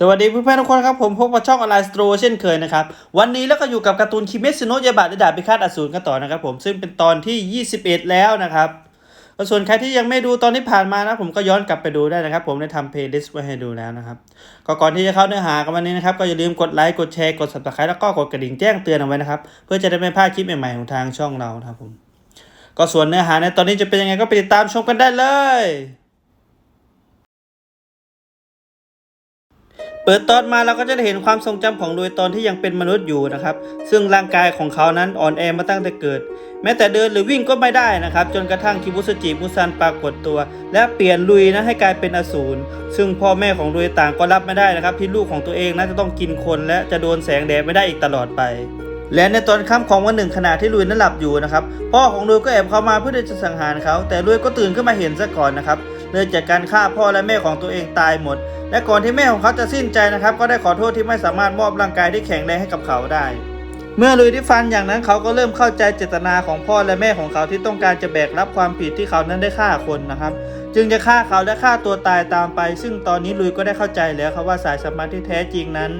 สวัสดีเพื่อนๆทุกคนครับ ผมพบกับช่องออนไลน์สโตรเช่นเคยนะครับ วันนี้แล้วก็อยู่กับการ์ตูนคิเมซิโนะยาบะและดาบพิฆาตอสูรกันต่อนะครับผมซึ่งเป็นตอนที่ 21 แล้วนะครับส่วนใครที่ยังไม่ดูตอนที่ผ่านมานะ ผมก็ย้อนกลับไปดูได้นะครับ ผมได้ทำเพลย์ลิสต์ไว้ให้ดูแล้วนะครับก็ก่อนที่จะเข้าเนื้อหากันวันนี้นะครับ ก็อย่าลืมกดไลค์กดแชร์กด subscribe แล้วก็กดกระดิ่งแจ้งเตือนเอาไว้นะครับเพื่อจะได้ไม่พลาดคลิปใหม่ๆของทางช่องเรานะครับผม ก็ส่วนเนื้อหาในตอนนี้จะเป็นยังไงก็ไปติดตามชมกันได้เลย เปิดตอนมาเราก็จะเห็นความทรงจำของลุยตอนที่ยังเป็นมนุษย์อยู่นะครับ ซึ่งร่างกายของเขานั้นอ่อนแอมาตั้งแต่เกิด แม้แต่เดินหรือวิ่งก็ไม่ได้นะครับ จนกระทั่งคิบุสจิมุซันปรากฏตัว และเปลี่ยนลุยนะให้กลายเป็นอสูรซึ่งพ่อแม่ของลุยต่างก็รับไม่ได้นะครับ ที่ลูกของตัวเองนั้นจะต้องกินคน และจะโดนแสงแดดไม่ได้อีกตลอดไปและในตอนค่ำของวันหนึ่งขณะที่ลุยนั้นหลับอยู่นะครับพ่อของลุยก็แอบเข้ามาเพื่อจะสังหารเขา แต่ลุยก็ตื่นขึ้นมาเห็นซะก่อนนะครับ เลยจากการฆ่าพ่อและแม่ของตัวเองตายหมด และก่อนที่แม่ของเขาจะสิ้นใจนะครับ ก็ได้ขอโทษที่ไม่สามารถมอบร่างกายที่แข็งแรงให้กับเขาได้ เมื่อลุยที่ฟันอย่างนั้นเขาก็เริ่มเข้าใจเจตนาของพ่อและแม่ของเขาที่ต้องการจะแบกรับความผิดที่เขานั้นได้ฆ่าคนนะครับ จึงจะฆ่าเขาและฆ่าตัวตายตามไป ซึ่งตอนนี้ลุยก็ได้เข้าใจแล้วครับว่าสายสัมพันธ์ที่แท้จริงนั้น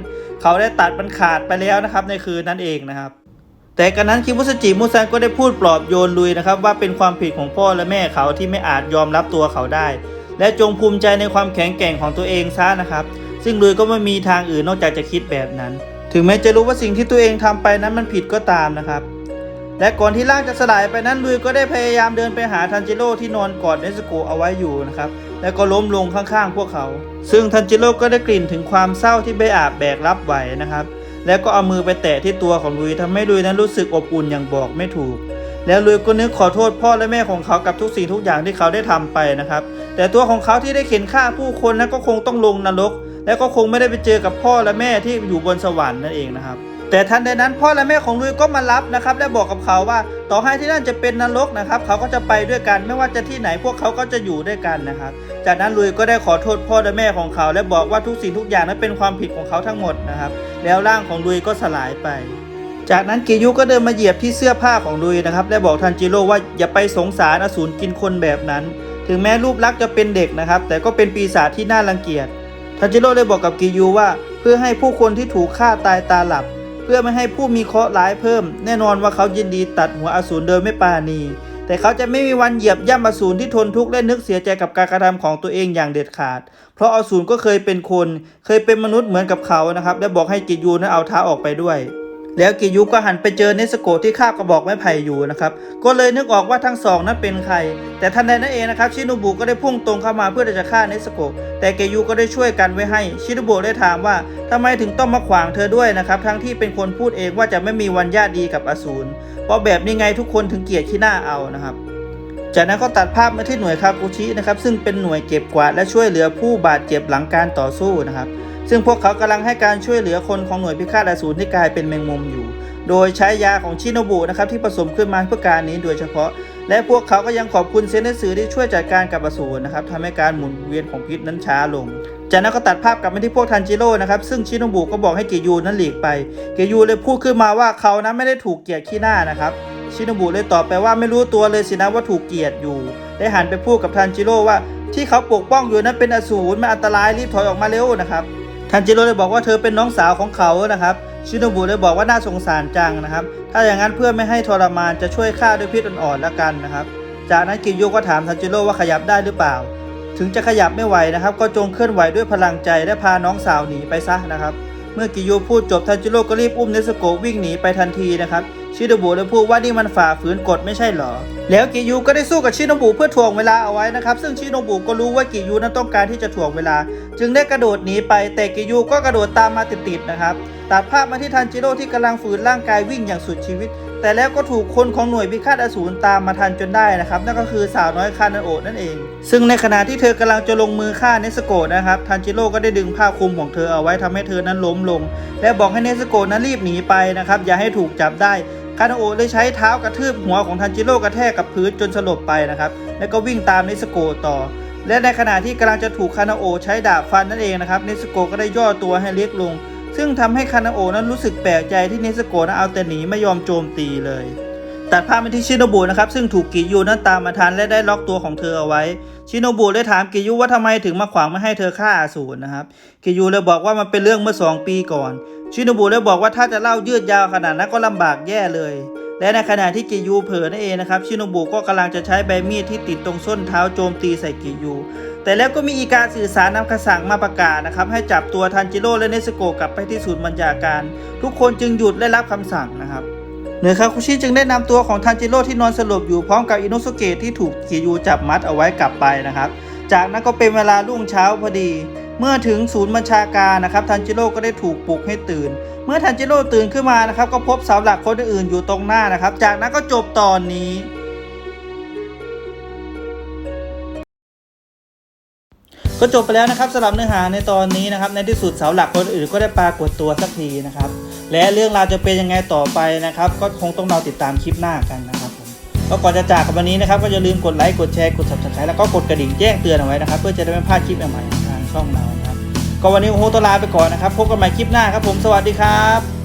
เขาได้ตัดมันขาดไปแล้วนะครับในคืนนั้นเองนะครับ แต่กันนั้นคิมุสจิมุซันก็ได้พูดปลอบโยนลุยนะครับว่าเป็นความผิดของพ่อและแม่เขาที่ไม่อาจยอมรับตัวเขาได้ และจงภูมิใจในความแข็งแกร่งของตัวเองซะนะครับ ซึ่งลุยก็ไม่มีทางอื่นนอกจากจะคิดแบบนั้น ถึงแม้จะรู้ว่าสิ่งที่ตัวเองทำไปนั้นมันผิดก็ตามนะครับ และก่อนที่ร่างจะสลายไปนั้นลุยก็ได้พยายามเดินไปหาทันจิโร่ที่นอนกอดเนสโกเอาไว้อยู่นะครับแล้วก็ล้มลงข้างๆ พวกเขา ซึ่งทันจิโร่ก็ได้กลิ่นถึงความเศร้าที่ไม่อาจแบกรับไหวนะครับ แล้วก็เอามือไปแตะที่ตัวของลุยทำให้ลุยนั้นรู้สึกอบอุ่นอย่างบอกไม่ถูก แล้วลุยก็นึกขอโทษพ่อและแม่ของเขากับทุกสิ่งทุกอย่างที่เขาได้ทำไปนะครับ แต่ตัวของเขาที่ได้เข็นฆ่าผู้คนนั้นก็คงต้องลงนรก และก็คงไม่ได้ไปเจอกับพ่อและแม่ที่อยู่บนสวรรค์นั่นเองนะครับ แต่ทันใดนั้นพ่อและแม่ของลุยก็มารับนะครับและบอกกับเขาว่า ต่อให้ที่นั่นจะเป็นนรกนะครับ เขาก็จะไปด้วยกันไม่ว่าจะที่ไหนพวกเขาก็จะอยู่ด้วยกันนะครับ จากนั้นลุยก็ได้ขอโทษพ่อและแม่ของเขา และบอกว่าทุกสิ่งทุกอย่างนั้นเป็นความผิดของเขาทั้งหมดนะครับ แล้วร่างของลุยก็สลายไป จากนั้นกิยุก็เดินมาเหยียบที่เสื้อผ้าของลุยนะครับ และบอกทันจิโร่ว่าอย่าไปสงสารอสูรกินคนแบบนั้น ถึงแม้รูปลักษณ์จะเป็นเด็กนะครับ แต่ก็เป็นปีศาจที่น่ารังเกียจทันจิโร่เลยบอกกับกิยูว่า เพื่อให้ผู้คนที่ถูกฆ่าตายตาหลับ เพื่อไม่ให้ผู้มีเคราะห์ร้ายเพิ่ม แน่นอนว่าเขายินดีตัดหัวอสูรโดยไม่ปาณี แต่เขาจะไม่มีวันเหยียบย่ำอสูรที่ทนทุกข์และนึกเสียใจกับการกระทำของตัวเองอย่างเด็ดขาด เพราะอสูรก็เคยเป็นคน เคยเป็นมนุษย์เหมือนกับเขานะครับ และบอกให้กิยูนั้นเอาเท้าออกไปด้วย แล้วกิยุก็หันไปเจอเนสโกะที่คาบกระบอกไม้ไผ่อยู่นะครับ ก็เลยนึกออกว่าทั้งสองนั้นเป็นใคร แต่ทันใดนั้นเองนะครับชิโนบุก็ได้พุ่งตรงเข้ามาเพื่อจะฆ่าเนสโกะแต่เกยุก็ได้ช่วยกันไว้ให้ชิโนบุได้ถามว่าทำไมถึงต้องมาขวางเธอด้วยนะครับ ทั้งที่เป็นคนพูดเองว่าจะไม่มีวันญาติดีกับอสูรเพราะแบบนี้ไงทุกคนถึงเกลียดขี้หน้าเอานะครับจากนั้นก็ตัดภาพมาที่หน่วยคากุชินะครับซึ่งเป็นหน่วยเก็บกวาดและช่วยเหลือผู้บาดเจ็บหลังการต่อสู้นะครับ ซึ่งพวกเขากำลังให้การช่วยเหลือคนของหน่วยพิฆาตอสูรที่กลายเป็นแมงมุมอยู่ โดยใช้ยาของชิโนบุนะครับที่ผสมขึ้นมาเพื่อการนี้โดยเฉพาะ และพวกเขาก็ยังขอบคุณเซนเนสือที่ช่วยจัดการกับอสูรนะครับทำให้การหมุนเวียนของพิษนั้นช้าลงจากนั้นก็ตัดภาพกลับมาที่พวกทันจิโร่นะครับซึ่งชิโนบุก็บอกให้เกยูนั้นหลีกไป เกยูเลยพูดขึ้นมาว่าเขานั้นไม่ได้ถูกเกลียดขี้หน้านะครับชิโนบุเลยตอบไปว่าไม่รู้ตัวเลยสินะว่าถูกเกลียดอยู่ได้หันไปพูดกับทันจิโร่ว่าที่เขาปกป้องอยู่นั้นเป็นอสูรมันอันตรายรีบถอยออกมาเร็วนะครับ ทันจิโร่เลยบอกว่าเธอเป็นน้องสาวของเขานะครับ ชิโนบุเลยบอกว่าน่าสงสารจังนะครับ ถ้าอย่างนั้นเพื่อไม่ให้ทรมานจะช่วยฆ่าด้วยพิษอ่อนๆแล้วกันนะครับ จากนั้นกิโยก็ถามทันจิโร่ว่าขยับได้หรือเปล่า ถึงจะขยับไม่ไหวนะครับ ก็จงเคลื่อนไหวด้วยพลังใจและพาน้องสาวหนีไปซะนะครับ เมื่อกิโยพูดจบทันจิโร่ก็รีบอุ้มเนสโกวิ่งหนีไปทันทีนะครับ ชิโนบุเลยพูดว่านี่มันฝ่าฝืนกฎไม่ใช่เหรอ แล้วกิยูก็ได้สู้กับชิโนบุเพื่อถ่วงเวลาเอาไว้นะครับซึ่งชิโนบุก็รู้ว่ากิยูนั้นต้องการที่จะถ่วงเวลา จึงได้กระโดดหนีไปแต่กิยูก็กระโดดตามมาติดๆนะครับตัดภาพมาที่ทันจิโร่ที่กำลังฝืนร่างกายวิ่งอย่างสุดชีวิต แต่แล้วก็ถูกคนของหน่วยพิฆาตอสูรตามมาทันจนได้นะครับ นั่นก็คือสาวน้อยคานาโอะนั่นเอง ซึ่งในขณะที่เธอกำลังจะลงมือฆ่าเนสโกะนะครับทันจิโร่ก็ได้ดึงผ้าคลุมของเธอเอาไว้ทำให้เธอนั้นล้มลง และบอกให้เนสโกะนั้นรีบหนีไปนะครับอย่าให้ถูกจับได้ คานาโอเลยใช้เท้ากระทืบหัวของทันจิโร่กระแทกกับพื้นจนสลบไปนะครับ แล้วก็วิ่งตามเนสโกต่อ และในขณะที่กำลังจะถูกคานาโอใช้ดาบฟันนั่นเองนะครับ เนสโกก็ได้ย่อตัวให้เล็กลง ซึ่งทำให้คานาโอนั้นรู้สึกแปลกใจที่เนสโกนั้นเอาแต่หนีไม่ยอมโจมตีเลย ตัดภาพไปที่ชิโนบุนะครับซึ่งถูกกิยูนั้นตามมาทันและได้ล็อกตัวของเธอเอาไว้ ชิโนบุเลยถามกิยูว่าทำไมถึงมาขวางไม่ให้เธอฆ่าอสูรนะครับกิยูเลยบอกว่ามันเป็นเรื่องเมื่อสองปีก่อน ชิโนบุเลยบอกว่าถ้าจะเล่ายืดยาวขนาดนั้นก็ลำบากแย่เลย และในขณะที่กิยูเผลอนั่นเองนะครับชิโนบุก็กำลังจะใช้ใบมีดที่ติดตรงส้นเท้าโจมตีใส่กิยูแต่แล้วก็มีอีการสื่อสารนำคำสั่งมาประกาศนะครับให้จับตัวทันจิโร่และเนสโกกลับไปที่ศูนย์บัญชาการ ทุกคนจึงหยุดและรับคำสั่งนะครับ เหนือคาคุชิจึงได้นำตัวของทันจิโร่ที่นอนสลบอยู่พร้อมกับอินุสุเกะที่ถูกกิยูจับมัดเอาไว้กลับไปนะครับ จากนั้นก็เป็นเวลารุ่งเช้าพอดี เมื่อถึงศูนย์บัญชาการนะครับทันจิโร่ก็ได้ถูกปลุกให้ตื่น เมื่อทันจิโร่ตื่นขึ้นมานะครับ ก็พบเสาหลักคนอื่นอยู่ตรงหน้านะครับ จากนั้นก็จบตอนนี้ก็จบไปแล้วนะครับสำหรับเนื้อหาในตอนนี้นะครับในที่สุดเสาหลักคนอื่นก็ได้ปรากฏตัวสักทีนะครับ และเรื่องราวจะเป็นยังไงต่อไปนะครับ ก็คงต้องเราติดตามคลิปหน้ากันนะครับผมก็ก่อนจะจากกันวันนี้นะครับ ก็อย่าลืมกดไลค์กดแชร์กด subscribe แล้วก็กดกระดิ่งแจ้งเตือนเอาไว้นะครับ เพื่อจะได้ไม่พลาดคลิปใหม่ๆทางช่องเรานะครับก็วันนี้โอ้โหตลาไปก่อนนะครับพบกันใหม่คลิปหน้าครับผมสวัสดีครับ